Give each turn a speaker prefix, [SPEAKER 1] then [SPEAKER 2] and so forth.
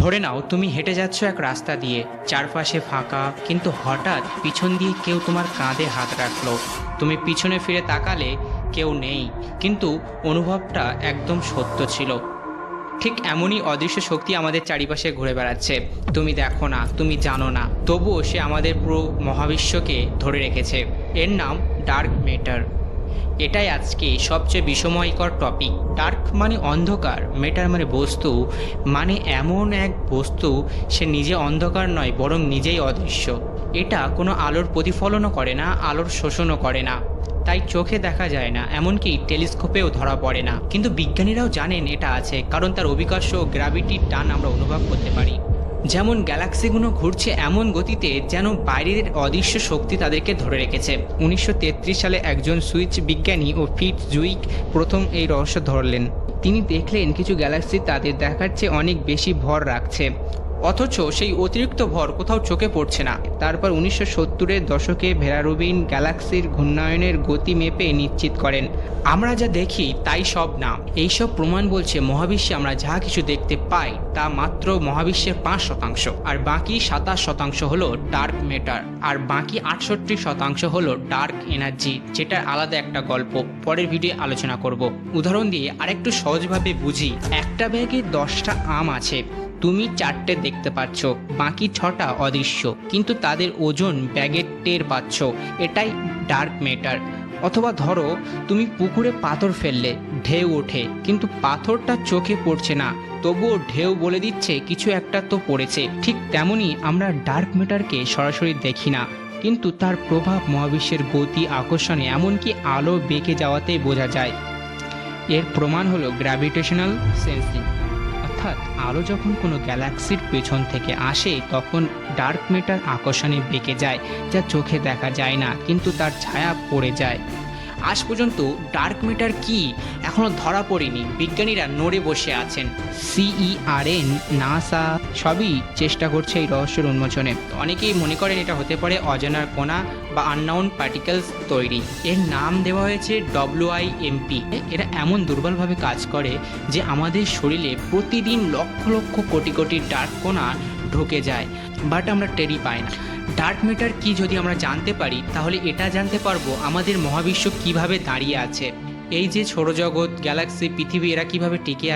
[SPEAKER 1] ধরে নাও, তুমি হেঁটে যাচ্ছ এক রাস্তা দিয়ে। চারপাশে ফাঁকা, কিন্তু হঠাৎ পিছন দিয়ে কেউ তোমার কাঁধে হাত রাখল। তুমি পিছনে ফিরে তাকালে কেউ নেই, কিন্তু অনুভবটা একদম সত্য ছিল। ঠিক এমনই অদৃশ্য শক্তি আমাদের চারিপাশে ঘুরে বেড়াচ্ছে। তুমি দেখো না, তুমি জানো না। তবুও সে আমাদের পুরো মহাবিশ্বকে ধরে রেখেছে। এর নাম ডার্ক মেটার এটাই আজকে সবচেয়ে বিষময়কর টপিক ডার্ক মানে অন্ধকার মেটার মানে বস্তু মানে এমন এক বস্তু, সে নিজে অন্ধকার নয়, বরং নিজেই অদৃশ্য। এটা কোনো আলোর প্রতিফলনও করে না, আলোর শোষণও করে না। তাই চোখে দেখা যায় না, এমনকি টেলিস্কোপেও ধরা পড়ে না। কিন্তু বিজ্ঞানীরাও জানেন এটা আছে, কারণ তার ও গ্র্যাভিটির টান আমরা অনুভব করতে পারি। যেমন গ্যালাক্সিগুলো ঘুরছে এমন গতিতে যেন বাইরের অদৃশ্য শক্তি তাদেরকে ধরে রেখেছে। উনিশশো তেত্রিশ সালে একজন সুইচ বিজ্ঞানী ও ফিট জুইক প্রথম এই রহস্য ধরলেন। তিনি দেখলেন কিছু গ্যালাক্সি তাদের দেখার চেয়ে অনেক বেশি ভর রাখছে। অথচ সেই অতিরিক্ত ভর কোথাও চোখে পড়ছে না। তারপর উনিশশো সত্তরের দশকে ভেরারুবিন গ্যালাক্সির ঘূর্ণায়নের গতি মেপে নিশ্চিত করেন। আমরা যা দেখি তাই সব না। এইসব প্রমাণ বলছে মহাবিশ্বে আমরা যা কিছু দেখতে পাই তা মাত্র মহাবিশ্বের পাঁচ শতাংশ। আর বাকি সাতাশ শতাংশ হলো ডার্ক ম্যাটার। আর বাকি আটষট্টি শতাংশ হলো ডার্ক এনার্জি যেটা আলাদা একটা গল্প। পরের ভিডিও আলোচনা করব। উদাহরণ দিয়ে আরেকটু সহজভাবে বুঝি। একটা ব্যাগে দশটা আম আছে। তুমি চারটে দেখতে পাচ্ছ, বাকি ছটা অদৃশ্য, কিন্তু তাদের ওজন ব্যাগের টের পাচ্ছ, এটাই ডার্ক ম্যাটার অথবা ধরো, তুমি পুকুরে পাথর ফেললে, ঢেউ ওঠে, কিন্তু পাথরটা চোখে পড়ছে না, তবুও ঢেউ বলে দিচ্ছে, কিছু একটা তো পড়েছে। ঠিক তেমনই আমরা ডার্ক ম্যাটারকে সরাসরি দেখি না, কিন্তু তার প্রভাব মহাবিশ্বের গতি আকর্ষণে, এমনকি আলো বেঁকে যাওয়াতেই বোঝা যায়। এর প্রমাণ হলো গ্র্যাভিটেশনাল সেন্সিং অর্থাৎ আলো যখন কোনো গ্যালাক্সির পেছন থেকে আসে, তখন ডার্ক ম্যাটার আকর্ষণে বেঁকে যায়, যা চোখে দেখা যায় না, কিন্তু তার ছায়া পড়ে যায়। আজ পর্যন্ত ডার্ক ম্যাটার কি এখনও ধরা পড়েনি। বিজ্ঞানীরা নড়ে বসে আছেন। সিইআরএন নাসা সবই চেষ্টা করছে এই রহস্যের উন্মোচনে। অনেকেই মনে করেন এটা হতে পারে অজানার কণা বা আননাউন পার্টিকেলস তৈরি। এর নাম দেওয়া হয়েছে ডব্লিউআইএমপি এরা এমন দুর্বলভাবে কাজ করে যে আমাদের শরীরে প্রতিদিন লক্ষ লক্ষ কোটি কোটি ডার্ক কণা ঢুকে যায়। বাট আমরা টেরি পাই না। ডার্ক ম্যাটার কি যদি আমরা জানতে পারি, তাহলে এটা জানতে পারব আমাদের মহাবিশ্ব কীভাবে দাঁড়িয়ে আছে। এই যে সৌরজগৎ গ্যালাক্সি, পৃথিবী, এরা কীভাবে টিকে